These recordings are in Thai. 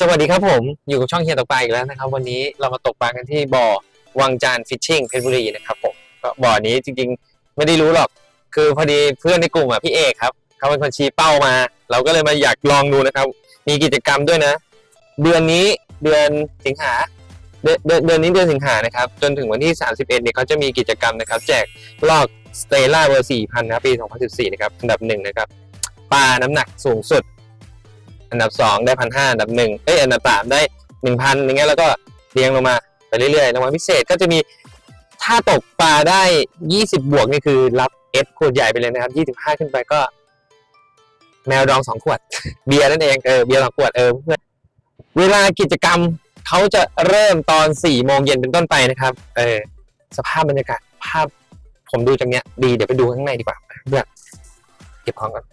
สวัสดีครับผม อยู่กับช่องเฮียตกปลาอีกแล้วนะครับ วันนี้เรามาตกปลากันที่บ่อวังจานฟิชชิ่งเพชรบุรีนะครับผมก็บ่อนี้จริงๆ ไม่ได้รู้หรอก คือพอดีเพื่อนในกลุ่มอะพี่เอกครับเขาเป็นคนชี้เป้ามา เราก็เลยมาอยากลองดูนะครับ มีกิจกรรมด้วยนะ เดือนนี้เดือนสิงหาเดือนเดือนเดือนนี้เดือนสิงหานะครับ จนถึงวันที่ 31เนี่ยเขาจะมีกิจกรรมนะครับ แจกลอกสเตล่าเบอร์4,000นะครับปี 2014 นะครับอันดับหนึ่งนะครับปลาน้ำหนักสูงสุด อันดับสองได้พันห้าอันดับหนึ่งเอ้ยอันดับสามได้หนึ่งพันอย่างเงี้ยแล้วก็เรียงลงมาไปเรื่อยๆรางวัลพิเศษก็จะมีถ้าตกปลาได้ยี่สิบบวกนี่คือรับเอสขวดใหญ่ไปเลยนะครับยี่สิบห้าขึ้นไปก็ แมวดองสองขวด เบียร์นั่นเองเออเบียร์สองขวดเออเพื่อนเวลากิจกรรมเขาจะเริ่มตอนสี่โมงเย็นเป็นต้นไปนะครับ เออสภาพบรรยากาศภาพผมดูจากเนี้ยดีเดี๋ยวไปดูข้างในดีกว่าเพื่อนเก็บของก่อน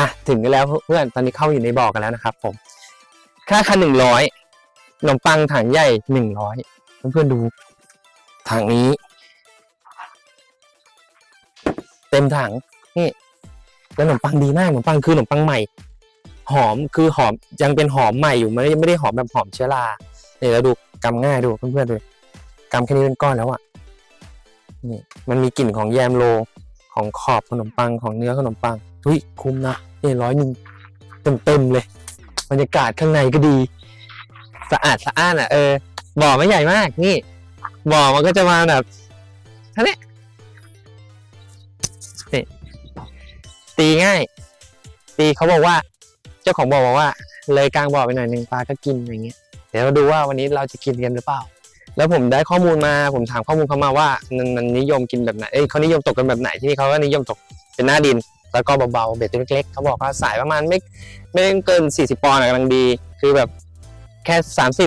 อะถึงกันแล้วเพื่อนตอนนี้เข้าอยู่ในบ่อกันแล้วนะครับ ผม ค่าคันหนึ่งร้อยขนมปังถังใหญ่หนึ่งร้อยเพื่อนๆดูถังนี้ เต็มถังนี่แล้วขนมปังดีมากขนมปังคือขนมปังใหม่ หอมคือหอมยังเป็นหอมใหม่อยู่ไม่ได้ไม่ได้หอมแบบหอมเชื้อราเนี่ยแล้วดูกำง่ายดูเพื่อนๆดูกำแค่นี้เป็นก้อนแล้วอะนี่มันมีกลิ่นของแยมโลของขอบขนมปังของเนื้อขนมปัง อุ้ยคุ้มนะนี่ร้อยหนึ่งเต็มๆเลยบรรยากาศข้างในก็ดี สะอาดสะอ้านอะเออบ่อไม่ใหญ่มาก นี่ บ่อมันก็จะมาแบบเท่านี้นี่ตีง่าย ตีเขาบอกว่า เจ้าของบ่อบอกว่า เลยกลางบ่อไปหน่อยหนึ่งปลาก็กินอย่างเงี้ยเดี๋ยวเราดูว่าวันนี้เราจะกินกันหรือเปล่า แล้วผมได้ข้อมูลมาผมถามข้อมูลเขามาว่ามันมันนิยมกินแบบไหนเอ้ยเขานิยมตกกันแบบไหนที่นี่เขาก็นิยมตกเป็นหน้าดิน แล้วก็เบาๆเบ็ดตัวเล็กๆเขาบอกว่าสายประมาณไม่ไม่เกิน 40 ปอนด์อะกำลังดี คือแบบแค่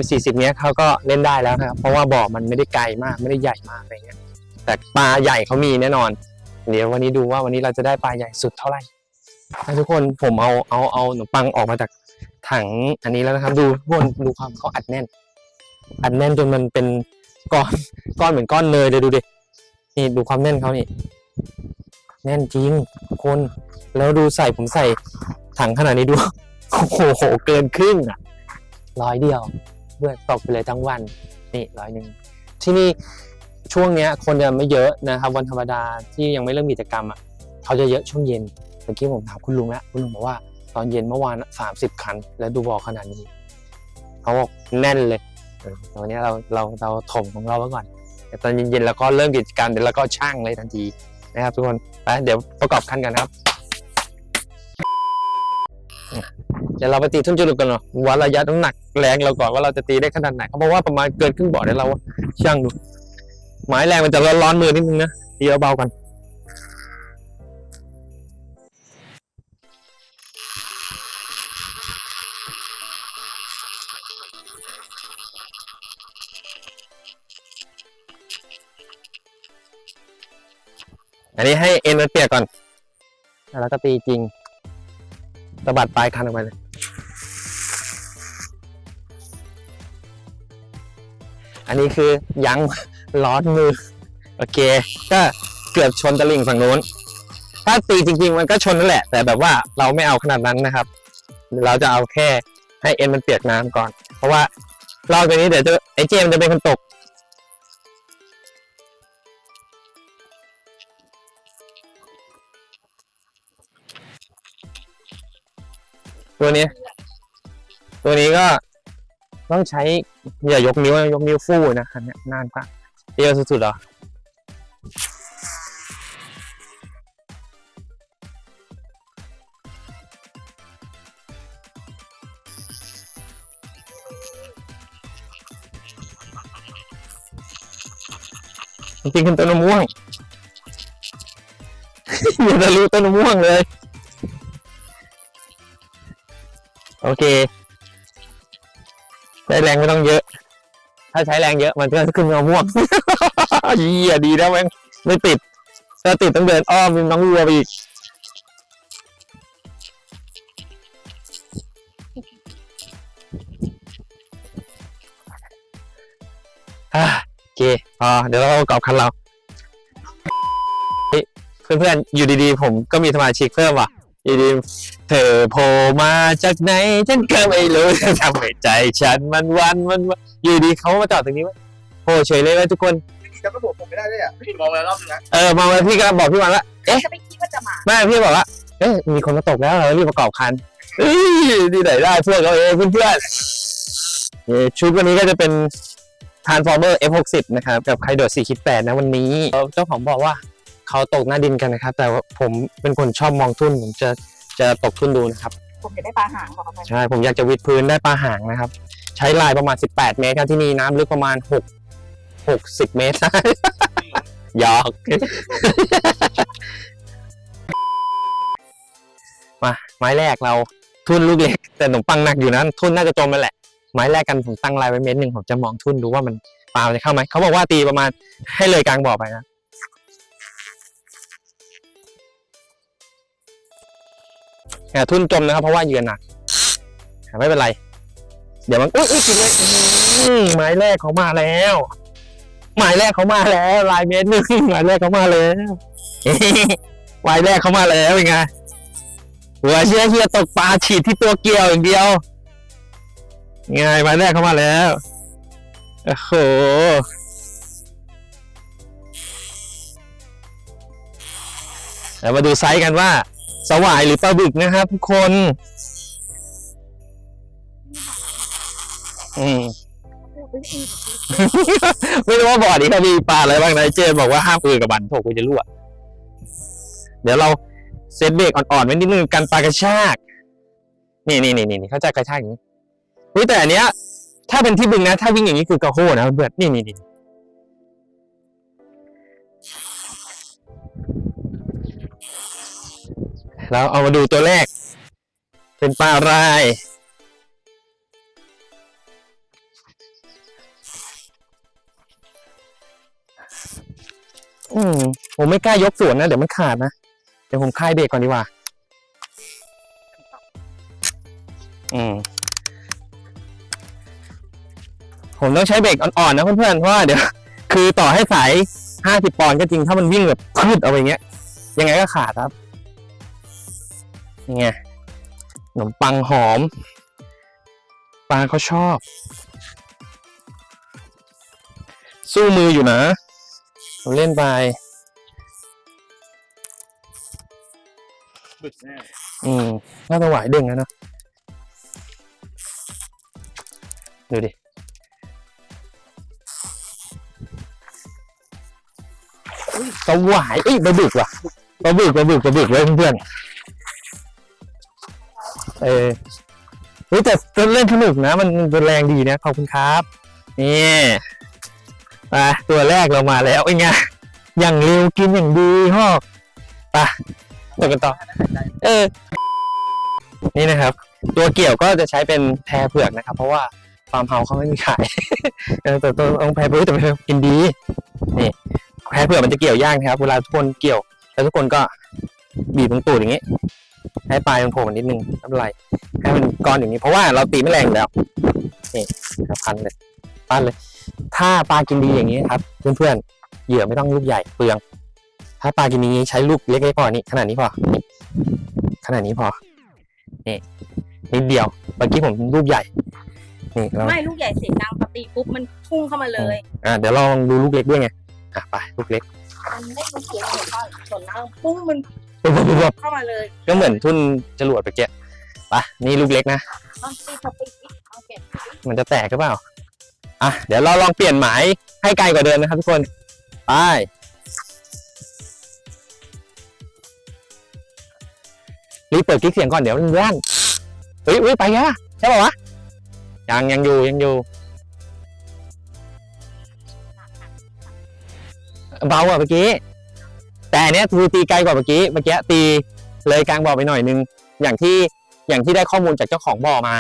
30 40 เนี้ยเขาก็เล่นได้แล้วนะครับเพราะว่าบ่อมันไม่ได้ไกลมากไม่ได้ใหญ่มากอะไรเงี้ยแต่ปลาใหญ่เขามีแน่นอน เดี๋ยววันนี้ดูว่าวันนี้เราจะได้ปลาใหญ่สุดเท่าไหร่อะทุกคนผมเอาเอาเอาขนมปังออกมาจากถังอันนี้แล้วนะครับดูทุกคนดูความเขาอัดแน่น อัดแน่นจนมันเป็นก้อนก้อนเหมือนก้อนเนยเลยดูดินี่ดูความแน่นเขานี่ แน่นจริงทุกคน แล้วดูใส่ผมใส่ถังขนาดนี้ดู โอ้โห เกินครึ่งอะร้อยเดียวเพื่อตกไปเลยทั้งวัน นี่ร้อยหนึ่งที่นี่ช่วงเนี้ยคนจะไม่เยอะนะครับ วันธรรมดาที่ยังไม่เริ่มกิจกรรมอะเขาจะเยอะช่วงเย็นเมื่อกี้ผมถามคุณลุงแล้วคุณลุงบอกว่าตอนเย็นเมื่อวานสามสิบคัน แล้วดูบอกขนาดนี้เขาบอกแน่นเลยตอนนี้เราเราเราถมของเราไว้ก่อนแต่ตอนเย็นๆแล้วก็เริ่มกิจกรรมเดี๋ยวเราก็ช่างเลยทันที นะครับทุกคนไปเดี๋ยวประกอบคันกันครับเดี๋ยวเราไปตีทุ่นจุลกันเนาะวัดระยะน้ำหนักแรงเราก่อนว่าเราจะตีได้ขนาดไหนเขาบอกว่าประมาณเกินครึ่งบ่อเดี๋ยวเราช่างดู หมายแรงมันจะร้อนๆมือนิดนึงนะตีเบาๆกัน นนี้ให้เอ็นมันเปียกก่อน แล้วก็ตีจริงสะบัดปลายคันออกไปเลยอันนี้คือยั้งร้อนมือ โอเค ก็เกือบชนตะลิ่งฝั่งนู้น ถ้าตีจริง ๆ มันก็ชนนั่นแหละ แต่แบบว่าเราไม่เอาขนาดนั้นนะครับ เราจะเอาแค่ให้เอ็นมันเปียกน้ำก่อน เพราะว่ารอบนี้เดี๋ยวจะไอ้เจมจะเป็นคนตก ตัวนี้ ตัวนี้ก็ต้องใช้อย่ายกนิ้วยกนิ้วฟู่นะคันเนี้ยนานกว่าเดียวสุดๆเหรอจริงๆขึ้นต้นมะม่วง อย่าทะลุต้นมะม่วงเลย โอเคใช้แรงไม่ต้องเยอะ ถ้าใช้แรงเยอะมันก็ขึ้นมะม่วงเหี้ยดีแล้วแม่งไม่ติดถ้าติดต้องเดินอ้อมนน้องวัวไปอีกโอเคพอเดี๋ยวเราประกอบคันเรา เพื่อนๆ อยู่ดีๆ ผมก็มีสมาชิกเพิ่มว่ะ อยู่ดี ธอโผล่มาจากไหนฉันก็ไม่รู้ทำให้ใจฉันมันวันมันวันอยู่ดีเขามาจอดตรงนี้วะโผล่เฉยเลยเว้ยทุกคนจำระบบผมไม่ได้เลยอะพี่มองไปรอบนึงนะเออมาวันพี่ก็บอกพี่วันว่าเอ๊ะจะไม่คิดว่าจะมาแม่พี่บอกว่าเอ๊ะมีคนมาตกแล้วเรารีบประกอบคันเอ้ยที่ไหนได้เพื่อนเขาเองเพื่อนๆนี่ชุดวันนี้ก็จะเป็น Transformer F60 นะครับ กับไคโดด4คิด8นะวันนี้เอ่อเจ้าของบอกว่าเขาตกหน้าดินกันนะครับ แต่ว่าผมเป็นคนชอบมองทุ่นผมจะ จะตกทุ่นดูนะครับ ผมจะได้ปลาหางบอกเขาไปใช่ผมอยากจะวิดพื้นได้ปลาหางนะครับ ใช้ลายประมาณ 18 เมตรครับที่นี่น้ำลึกประมาณ 6 60 เมตร หยอก มาไม้แรกเราทุ่นลูกเล็ก แต่ขนมปังหนักอยู่นะทุ่นน่าจะจมไปแหละ ไม้แรกกันผมตั้งลายไว้เมตรหนึ่งผมจะมองทุ่นดูว่ามันปลามันจะเข้าไหมเขาบอกว่าตีประมาณให้เลยกลางบ่อไปนะ ทุ่นจมนะครับ เพราะว่าเหยื่อหนักไม่เป็นไร เดี๋ยวมันอุ้ยอุ้ยกินเลยอื้อไม้แรกเขามาแล้ว หมายแรกเขามาแล้วลายเมตรหนึ่งหมายแรกเขามาแล้วหมายแรกเขามาแล้วเป็นไงหัวเชื่อเฮียตกปลาฉีดที่ตัวเกี่ยวอย่างเดียวไงหมายแรกเขามาแล้วโอ้โหแล้วมาดูไซส์กันว่า สวายหรือปลาบึกนะครับทุกคน อืมไม่รู้ว่าบ่อนี้เขามีปลาอะไรบ้างนะเจนบอกว่าห้ามปืนกับบันโถกูจะรั่วเดี๋ยวเราเซตเบรกอ่อนๆไว้นิดนึงกันปลากระชาก นี่นี่นี่นี่เขาจะกระชากอย่างนี้แต่อันเนี้ย ถ้าเป็นที่บึงนะ ถ้าวิ่งอย่างนี้คือกระโหนะเบื่อนี่นี่นี่ เราเอามาดูตัวแรก เป็นปลาอะไรอืมผมไม่กล้ายกสวนนะ เดี๋ยวมันขาดนะ เดี๋ยวผมคลายเบรกก่อนดีกว่า อืม ผมต้องใช้เบรกอ่อนๆนะเพื่อนๆ เพราะว่าเดี๋ยว คือต่อให้สายห้าสิบปอนด์ก็จริงถ้ามันวิ่งแบบพืดเอาไปเงี้ย ยังไงก็ขาดครับ นี่ไงขนมปังหอม ปลาเขาชอบ สู้มืออยู่นะเราเล่นไปอืมน่าจะไหวเด้งแล้วเนอะดูดิ สวายเอ้ยปลาบึกว่ะปลาบึกปลาบึกปลาบึกไว้ยเพื่อนๆ เออเฮ้ยแต่เล่นสนุกนะมันมันเป็นแรงดีนะขอบคุณครับ นี่ไปตัวแรกเรามาแล้วไอ้ไงอย่างเร็วกินอย่างดีฮอกไปตัวกันต่อ เออ นี่นะครับ ตัวเกี่ยวก็จะใช้เป็นแพรเผือกนะครับ เพราะว่าฟาร์มเฮาเขาไม่มีขายแต่ตัวองแพรเผือกแต่กกินดี นี่แพรเผือกมันจะเกี่ยวยากนะครับ เวลาทุกคนเกี่ยว แล้วทุกคนก็บีบตรงตูดอย่างนี้ ให้ปลายมันโผล่มานิดนึงไม่เป็นไรให้มันก้อนอย่างนี้เพราะว่าเราตีไม่แรงอยู่แล้วนี่ครับพันเลยปั้นเลย ถ้าปลากินดีอย่างนี้ครับ เพื่อนๆเหยื่อไม่ต้องลูกใหญ่เปลือง ถ้าปลากินนี้ใช้ลูกเล็กๆพอนี่ขนาดนี้พอนี่ขนาดนี้พอนี่นิดเดียวเมื่อกี้ผมลูกใหญ่นี่เราไม่ลูกใหญ่เสียงดังปกติปุ๊บมันพุ่งเข้ามาเลยอ่าเดี๋ยวลองดูลูกเล็กด้วยไงอะไปลูกเล็กมันไม่มันเสียงเหมือนว่าส่วนล่างปุ้งมันปุ๊บปุ๊บปุ๊บปุ๊บ เข้ามาเลยก็เหมือนทุ่นจรวดไปแกะไปนี่ลูกเล็กนะลองตีสปิกเอาเก็บมันจะแตกหรือเปล่า อะ เดี๋ยวเราลองเปลี่ยนหมายให้ไกลกว่าเดิมนะครับทุกคน ไป รีบเปิดกิ๊กเสียงก่อนเดี๋ยวมันลั่นเฮ้ยเฮ้ยไปแกใช่ป่าวะ ยังยังอยู่ยังอยู่ เบากว่าเมื่อกี้ แต่อันเนี้ยคือตีไกลกว่าเมื่อกี้เมื่อกี้ตีเลยกลางบ่อไปหน่อยนึง อย่างที่อย่างที่ได้ข้อมูลจากเจ้าของบ่อมา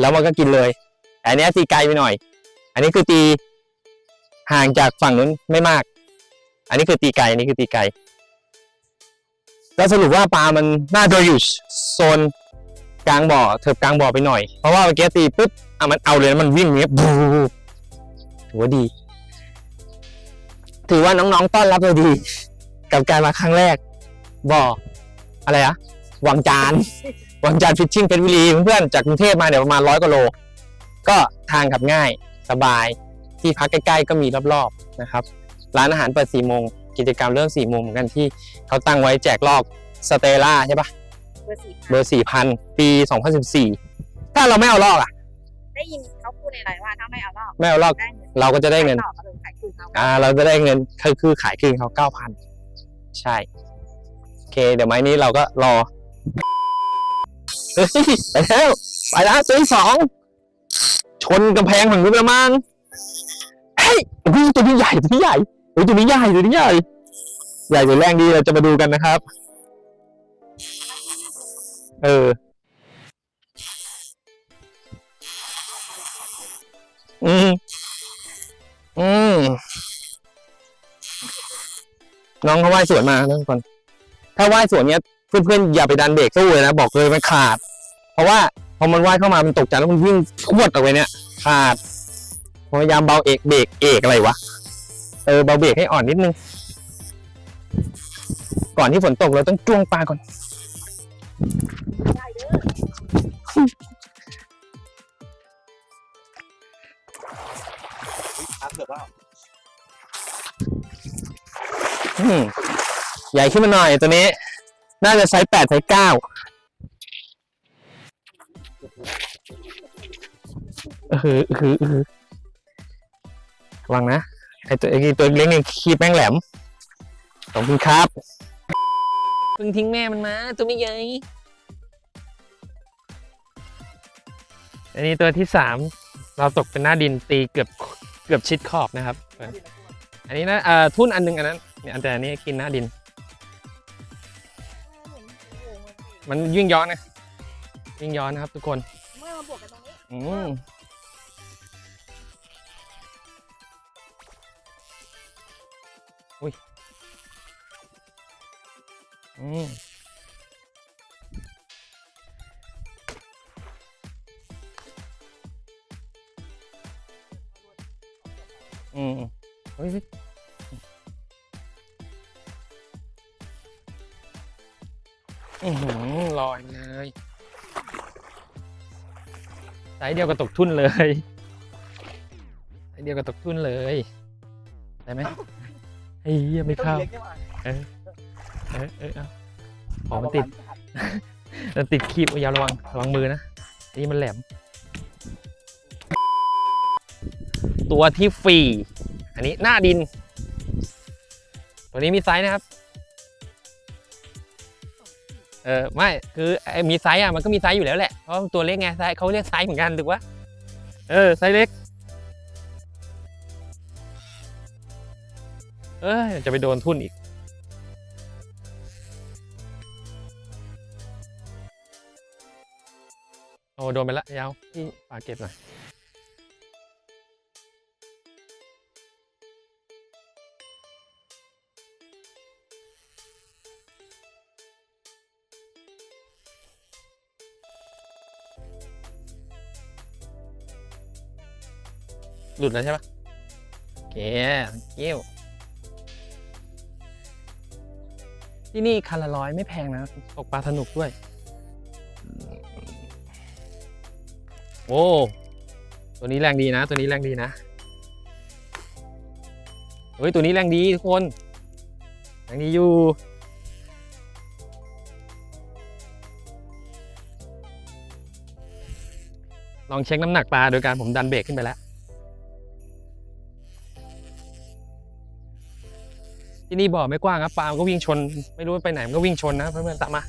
แล้วมันก็กินเลยแต่อันเนี้ยตีไกลไปหน่อย อันนี้คือตีห่างจากฝั่งนู้นไม่มาก อันนี้คือตีไก่อันนี้คือตีไก่ก็สรุปว่าปลามันน่าจะอยู่โซนกลางบ่อเถิบกลางบ่อไปหน่อย เพราะว่าเมื่อกี้ตีปุ๊บอะมันเอาเลยมันวิ่งอย่างเงี้ยบูถือว่าดี ถือว่าน้องๆต้อนรับเราดี กับการมาครั้งแรกบ่ออะไรอะวังจาน วังจานฟิชชิ่งเพชรบุรีเพื่อนๆจากกรุงเทพมาเดี๋ยวประมาณร้อยกว่าโล ก็ทางขับง่ายสบายที่พักใกล้ๆก็มีรอบๆนะครับ ร้านอาหารเปิด4โมงกิจกรรมเริ่ม4โมงเหมือนกันที่เขาตั้งไว้แจกรอบสเตล่าใช่ปะเบอร์สี่เบอร์4,000ปี 2014 ถ้าเราไม่เอาลอกอะ ได้ยินเขาพูดในไลน์ว่าถ้าไม่เอารอบไม่เอาลอกได้เงินเราก็จะได้เงินต่อมาเลยขายคืนเขาอ่า เราจะได้เงินคือคือขายคืนเขา9,000 ใช่ โอเค เดี๋ยวไม้นี้เราก็รอเฮ้ยไปแล้วไปแล้วตัวที่สองชนกำแพงฝั่งนู้นประมาณเฮ้ยอุ้ยตัวนี้ใหญ่ตัวนี้ใหญ่อุ้ยตัวนี้ใหญ่ตัวนี้ใหญ่ใหญ่หรือแรงดีเราจะมาดูกันนะครับ เออ อืมอืม น้องเขาว่ายสวนมานะทุกคนถ้าว่ายสวนเนี้ยเพื่อนๆอย่าไปดันเบรกสู้เลยนะบอกเลยมันขาด เพราะว่าพอมันว่ายเข้ามามันตกใจแล้วมันวิ่งขวดออกไปเนี่ย ขาดพยายามเบาเอกเบรกเอกอะไรวะเออเบาเบรกให้อ่อนนิดนึง ก่อนที่ฝนตกเราต้องจ้วงปลาก่อน ใหญ่ขึ้นมาหน่อยตัวนี้ น่าจะไซส์แปดไซส์เก้าเออเออเออระวังนะ ไอตัวไอตัวเล็กนี่คีบแม่งแหลม ขอบคุณครับเพิ่งทิ้งแม่มันมา ตัวไม่ใหญ่อันนี้ตัวที่สามเราตกเป็นหน้าดินตีเกือบเกือบชิดขอบนะครับ อันนี้นะเอ่อทุ่นอันหนึงอันนั้น เนี่ยแต่อันนี้กินหน้าดิน มันยิ่งย้อนนะยิ่งย้อนนะครับทุกคน เมื่อมาบวกกันตรงนี้ อืมอุ้ย อืมอืมเฮ้ย อือหือลอยเลยสายเดียวกับตกทุ่นเลยสายเดียวกับตกทุ่นเลยได้ไหมเฮ้ยยังไม่เข้าเล็กใช่ไหมเออเออเอาของมันติดมันติดคีบอยาวระวังระวังมือนะอันนี่มันแหลม ตัวที่ฟรีอันนี้หน้าดิน ตัวนี้มีไซส์นะครับ เออไม่คือไอ้มีไซส์อะมันก็มีไซส์อยู่แล้วแหละเพราะตัวเล็กไงไซส์เขาเรียกไซส์เหมือนกันถูกปะเออไซส์เล็ก เอ้ยจะไปโดนทุ่นอีก โอ้โดนไปละยาวพี่ฝากเก็บหน่อย หลุดแล้วใช่ปะโอเคเกี้ยวที่นี่คันละร้อยไม่แพงนะตกปลาสนุกด้วย โอ้ตัวนี้แรงดีนะ ตัวนี้แรงดีนะเฮ้ยตัวนี้แรงดีทุกคนแรงดีอยู่ลองเช็คน้ำหนักปลาโดยการผมดันเบรกขึ้นไปแล้ว ที่นี่บ่อไม่กว้างครับปลามันก็วิ่งชน ไม่รู้ว่าไปไหนมันก็วิ่งชนนะเพื่อนๆตามมา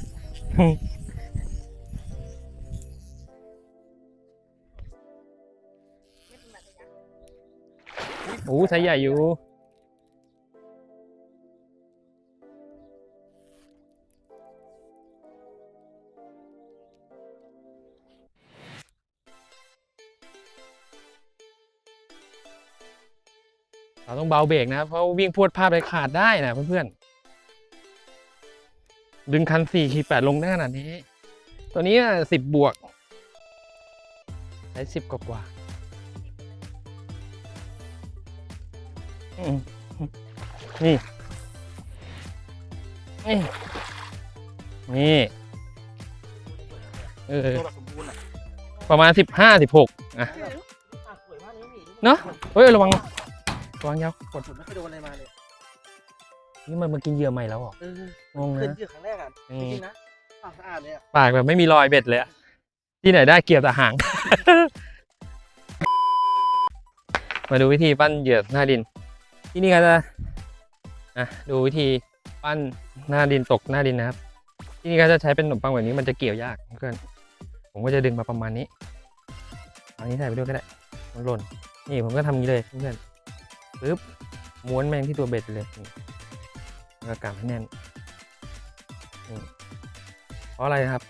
โอ้ใช้ใหญ่อยู่ เราต้องเบาเบรกนะครับเพราะวิ่งพวดพลาดไปขาดได้นะเพื่อนๆ ดึงคัน4ขีด8ลงได้ขนาดนี้ ตัวนี้สิบบวกใช้สิบกว่านี่ นี่ นี่ เออ ประมาณสิบห้าสิบหกอะ เนอะเฮ้ย ระวัง ระวังยาวกดผมไม่เคยโดนอะไรมาเลยนี่มันมากินเหยื่อใหม่แล้วเหรอเอองงขึ้นนะเยอะครั้งแรกอะอืจม ริงๆนะปากสะอาดเลยอะปากแบบไม่มีรอยเบ็ดเลยอะที่ไหนได้เกี่ยวแต่หาง มาดูวิธีปั้นเหยื่อหน้าดิน ที่นี่ก็จะอะดูวิธีปั้นหน้าดินตกหน้าดินนะครับ ที่นี่ก็จะใช้เป็นขนมปังแบบนี้มันจะเกี่ยวยากเพื่อนผมก็จะดึงมาประมาณนี้เอาอันนี้ใส่ไปด้วยก็ได้มันหล่นนี่ผมก็ทำอย่างนี้เลยเพื่อน ปึ๊บม้วนแมงที่ตัวเบ็ดเลยนี่แล้วกำให้แน่นนี่เพราะอะไรครับ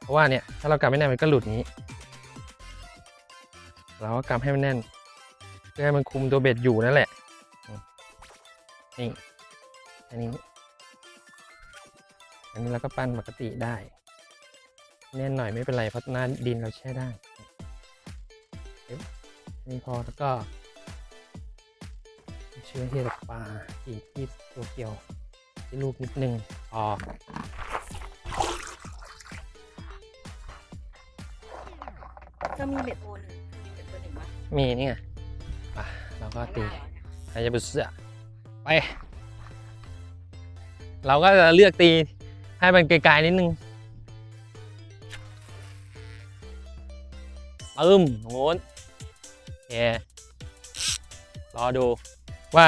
เพราะว่าเนี่ยถ้าเรากำไม่แน่นมันก็หลุดงนี้ เราก็กำให้มันแน่นเพื่อให้มันคุมตัวเบ็ดอยู่นั่นแหละ นี่อันนี้ อันนี้เราก็ปั้นปกติได้ แน่นหน่อยไม่เป็นไรเพราะหน้าดินเราแช่ได้นี่พอแล้วก็ เชื้อเห็ดปลาอีกที่ตัวเกี่ยวที่ลูกนิดนึงพอก็มีเบ็ดโอนหนึ่งมีเบ็ดตัวหนึ่งปะมีนี่ไงอะเราก็ตีใครจะไปเสือไป เราก็จะเลือกตีให้มันไกลๆนิดนึงปึ้มโน้นโอเครอดู ว่า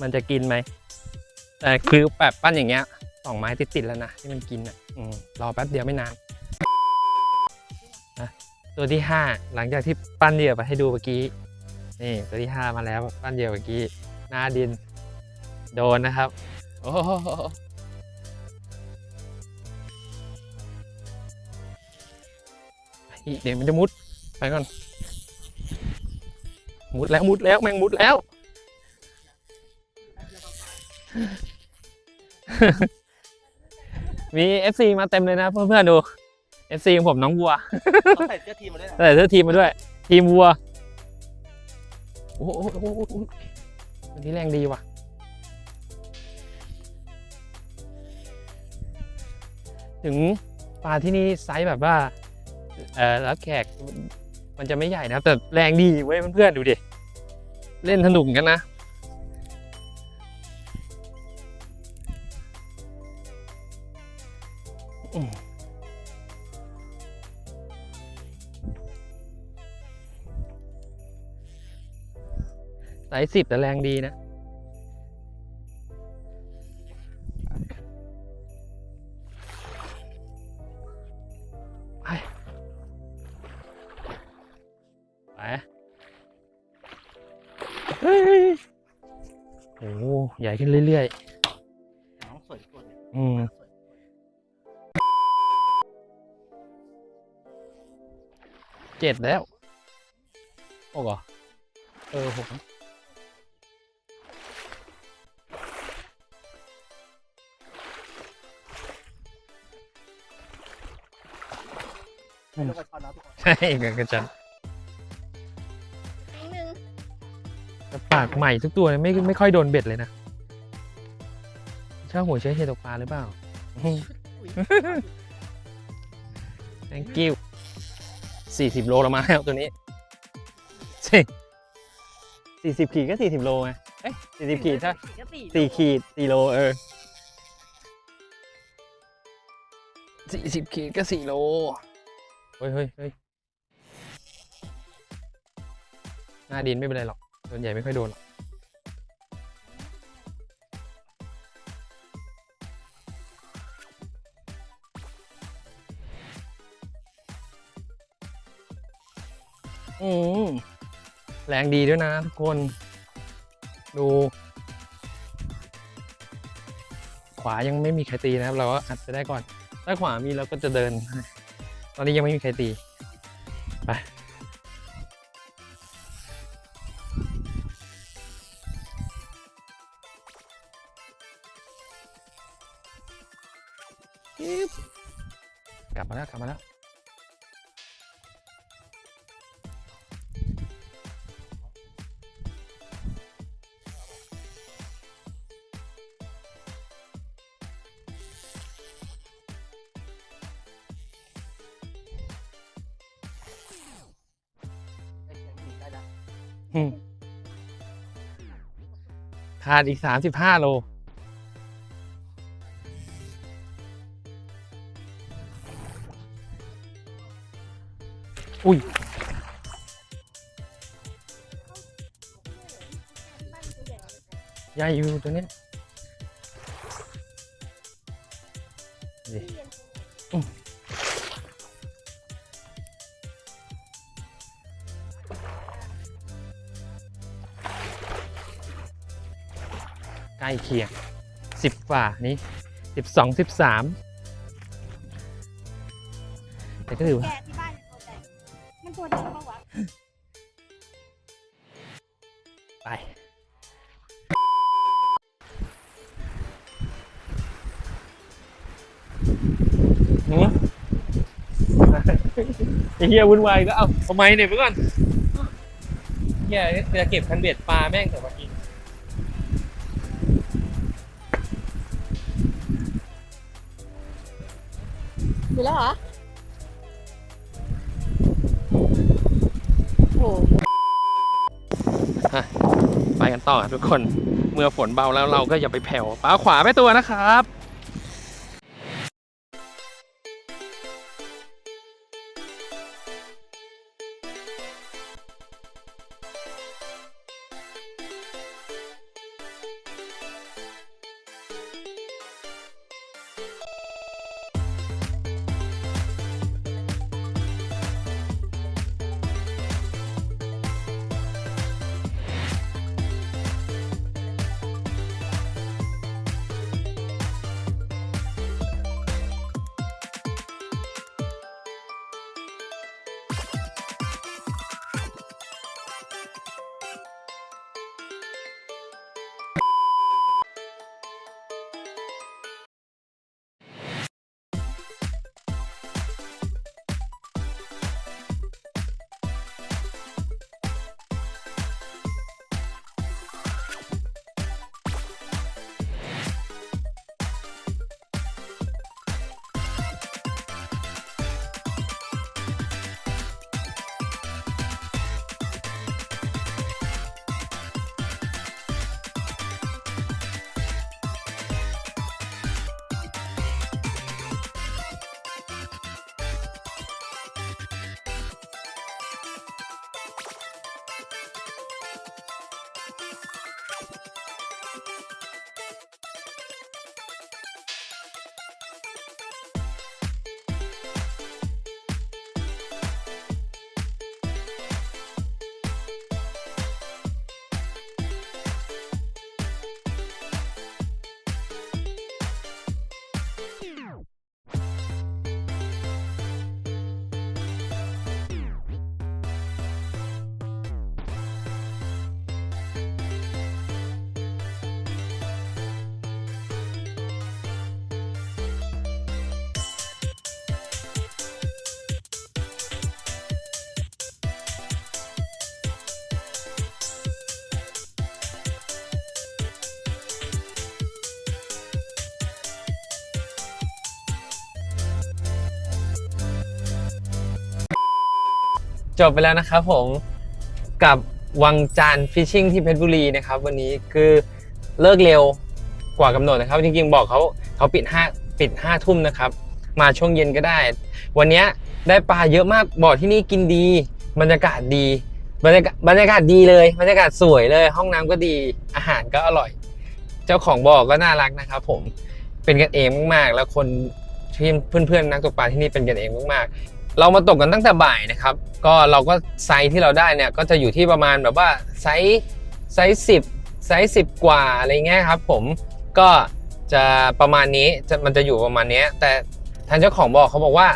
มันจะกินไหมแต่คือแบบปั้นอย่างเงี้ยสองไม้ติดๆแล้วนะที่มันกินอะอรอแป๊บเดียวไม่นานอะตัวที่ห้าหลังจากที่ปั้นเหยื่อไปให้ดูเมื่อกี้นี่ตัวที่ห้ามาแล้วปั้นเหยื่อเมื่อกี้หน้าดิน โดนนะครับโอ้โหเดี๋ยวมันจะมุดไปก่อน มุดแล้วมุดแล้วแมงมุดแล้ว มี FC มาเต็มเลยนะเพื่อนๆดู FC ของผมน้องวัวต้องใส่เสื้อทีมมาด้วยนะใส่เสื้อทีมมาด้วย ทีมวัว โอ้โหโอ้โหโอ้โหโอ้โหวันนี้แรงดีว่ะ ถึงปลาที่นี่ไซส์แบบว่าเอ่อรับแขกมันจะไม่ใหญ่นะครับแต่แรงดีเว้ยเพื่อนๆดูดิ เล่นสนุกเหมือนกันนะ ไซส์สิบแต่แรงดีนะ ไป ไป เฮ้ย โอ้โหใหญ่ขึ้นเรื่อยน้องสวยทุกคนเลยๆอืมสวยเจ็ดแล้ว โอ้โหเออหกนะ ไม่ต้องไปช้อนน้ำทุกคนใช่กันกระจันนิดนึงแต่ปากใหม่ทุกตัวเลยไม่ไม่ค่อยโดนเบ็ดเลยนะชอบหัวใช้เห็ดตกปลาหรือเปล่า อุ๊ย thank you สี่สิบโลเรามาแล้วตัวนี้สี่สี่สิบขีดก็สี่สิบโลไงเอ้ยสี่สิบขีดใช่ก็สี่สี่ขีดสี่โลเออสี่สิบขีดก็สี่โล เฮ้ยเฮ้ยเฮ้ยหน้าดินไม่เป็นไรหรอกส่วนใหญ่ไม่ค่อยโดนหรอกอืมแรงดีด้วยนะทุกคน ดู ขวายังไม่มีใครตีนะครับ เราก็อัดไปได้ก่อน ถ้าขวามีเราก็จะเดิน ตอนนี้ยังไม่มีใครตีไปกลับมาแล้วกลับมาแล้ว ขาดอีกสามสิบห้าโล อุ้ย ใหญ่อยู่ตัวนี้ ใกล้เคียงสิบกว่านี้สิบสองสิบสามแต่ก็ถือว่าแกะที่บ้านเอาใจมันตัวเดิมปะวะไปหืมไอ้เฮียวุ่นวายก็เอาทำไมเนี่ยเมื่อก่อนเฮียจะเก็บคันเบ็ดปลาแม่งแต่ เหรอโอ้ไปกันต่อทุกคน เมื่อฝนเบาแล้วเราก็อย่าไปแผ่วป้าขวาไปตัวนะครับ จบไปแล้วนะครับผมกับวังจานฟิชชิ่งที่เพชรบุรีนะครับวันนี้คือเลิกเร็วกว่ากำหนดนะครับ จริงๆบอกเขาเขาปิดห้าปิดห้าทุ่มนะครับ มาช่วงเย็นก็ได้ วันนี้ได้ปลาเยอะมากบ่อที่นี่กินดี บรรยากาศดีบรรยากาศบรรยากาศดีเลยบรรยากาศสวยเลย ห้องน้ำก็ดีอาหารก็อร่อย เจ้าของบ่อก็น่ารักนะครับ ผมเป็นกันเองมากๆ แล้วคนที่เพื่อนๆนักตกปลาที่นี่เป็นกันเองมากๆ เรามาตกกันตั้งแต่บ่ายนะครับ ก็เราก็ไซส์ที่เราได้เนี่ยก็จะอยู่ที่ประมาณแบบว่าไซส์ไซส์สิบไซส์สิบกว่าอะไรเงี้ยครับ ผมก็จะประมาณนี้จะมันจะอยู่ประมาณนี้แต่ทางเจ้าของบอกเขาบอกว่า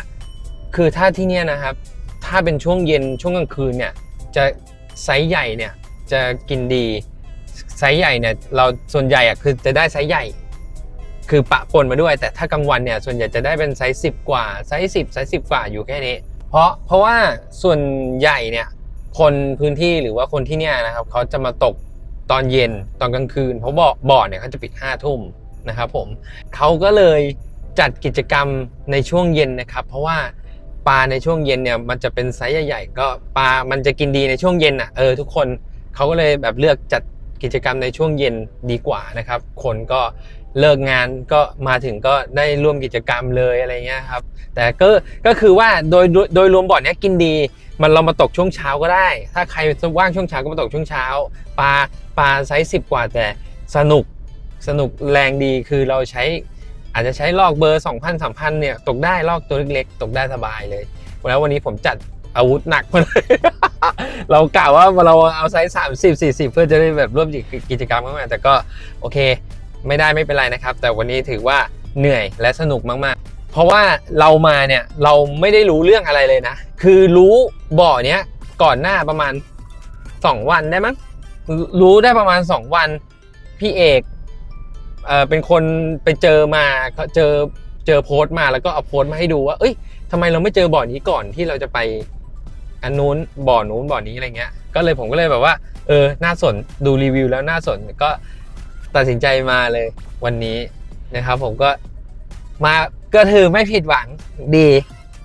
คือถ้าที่เนี่ยนะครับ ถ้าเป็นช่วงเย็นช่วงกลางคืนเนี่ยจะไซส์ใหญ่เนี่ยจะกินดีไซส์ใหญ่เนี่ยเราส่วนใหญ่อะคือจะได้ไซส์ใหญ่ คือปะปนมาด้วย แต่ถ้ากลางวันเนี่ยส่วนใหญ่จะได้เป็นไซส์สิบกว่าไซส์สิบไซส์สิบกว่าอยู่แค่นี้ เพราะเพราะว่าส่วนใหญ่เนี่ยคนพื้นที่หรือว่าคนที่เนี่ยนะครับเขาจะมาตกตอนเย็นตอนกลางคืน เพราะบ่อบ่อเนี่ยเขาจะปิดห้าทุ่มนะครับผมเขาก็เลยจัดกิจกรรมในช่วงเย็นนะครับ เพราะว่าปลาในช่วงเย็นเนี่ยมันจะเป็นไซส์ใหญ่ๆก็ปลามันจะกินดีในช่วงเย็นอะเออทุกคนเขาก็เลยแบบเลือกจัดกิจกรรมในช่วงเย็นดีกว่านะครับ คนก็ เลิกงานก็มาถึงก็ได้ร่วมกิจกรรมเลยอะไรเงี้ยครับแต่ก็ก็คือว่าโดยโดยรวมบ่อนเนี้ยกินดี มันเรามาตกช่วงเช้าก็ได้ ถ้าใครว่างช่วงเช้าก็มาตกช่วงเช้าปลาปลาไซส์สิบกว่าแต่สนุกสนุกแรงดีคือเราใช้อาจจะใช้ลอกเบอร์ 2,000 3,000เนี่ยตกได้ลอกตัวเล็กๆ ตกได้สบายเลย แล้ววันนี้ผมจัดอาวุธหนักมาเลยเรากะว่าเราเอาไซส์30 40 เพื่อจะได้แบบร่วมกิจกรรมกันมาแต่ก็โอเค ไม่ได้ไม่เป็นไรนะครับ แต่วันนี้ถือว่าเหนื่อยและสนุกมากๆ เพราะว่าเรามาเนี่ยเราไม่ได้รู้เรื่องอะไรเลยนะ คือรู้บ่อเนี้ยก่อนหน้าประมาณ 2 วันได้มั้งรู้ได้ประมาณ 2 วัน พี่เอกเออเป็นคนไปเจอมาเขาเจอเจอโพสต์มาแล้วก็เอาโพสต์มาให้ดูว่า เอ้ยทำไมเราไม่เจอบ่อนี้ก่อนที่เราจะไปอันนู้นบ่อนู้นบ่อนี้อะไรเงี้ย ก็เลยผมก็เลยแบบว่า เออ น่าสนดูรีวิวแล้วน่าสนก็ ตัดสินใจมาเลยวันนี้นะครับ ผมก็มาก็ถือไม่ผิดหวังดี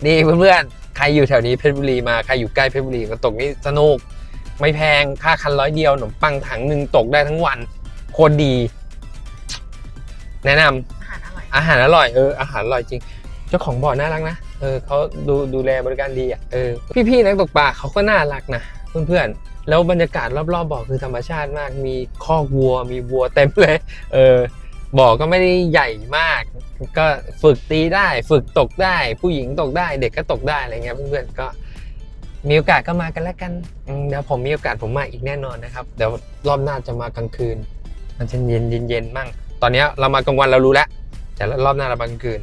ดีเพื่อนๆ ใครอยู่แถวนี้เพชรบุรีมาใครอยู่ใกล้เพชรบุรีมาตกนี่สนุก ไม่แพงค่าคันร้อยเดียวขนมปังถังหนึ่งตกได้ทั้งวันโคตรดี แนะนำอาหารอร่อยอาหารอร่อยเอออาหารอร่อยจริง เจ้าของบ่อน่ารักนะเออเขาดูดูแลบริการดีอะเออพี่ๆนักตกปลาเขาก็น่ารักนะเพื่อนๆ แล้วบรรยากาศรอบๆบ่อคือธรรมชาติมาก มีคอกวัว มีวัวเต็มเลย เออบ่อก็ไม่ได้ใหญ่มาก ก็ฝึกตีได้ ฝึกตกได้ ผู้หญิงตกได้ เด็กก็ตกได้อะไรเงี้ยเพื่อนๆก็มีโอกาสก็มากันแล้วกันเดี๋ยวผมมีโอกาสผมมาอีกแน่นอนนะครับเดี๋ยวรอบหน้าจะมากลางคืน มันจะเย็นเย็นเย็นมั่ง ตอนนี้เรามากลางวันเรารู้แล้วแต่รอบหน้าเรามากลางคืน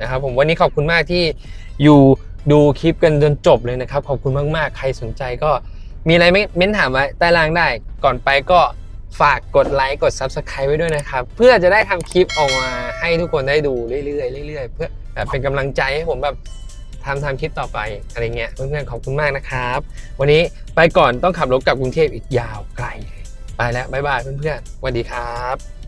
นะครับ ผมวันนี้ขอบคุณมากที่อยู่ดูคลิปกันจนจบเลยนะครับ ขอบคุณมากๆ ใครสนใจก็ มีอะไรไม่เม้นถามไว้ใต้ล่างได้ ก่อนไปก็ฝากกดไลค์กด Subscribe ไว้ด้วยนะครับ เพื่อจะได้ทำคลิปออกมาให้ทุกคนได้ดูเรื่อยๆเรื่อยๆ เพื่อแบบเป็นกำลังใจให้ผมแบบทำทำคลิปต่อไปอะไรเงี้ยเพื่อนๆขอบคุณมากนะครับ วันนี้ไปก่อนต้องขับรถกลับกรุงเทพอีกยาวไกลเลยไปแล้วบ๊ายบายเพื่อนๆสวัสดีครับ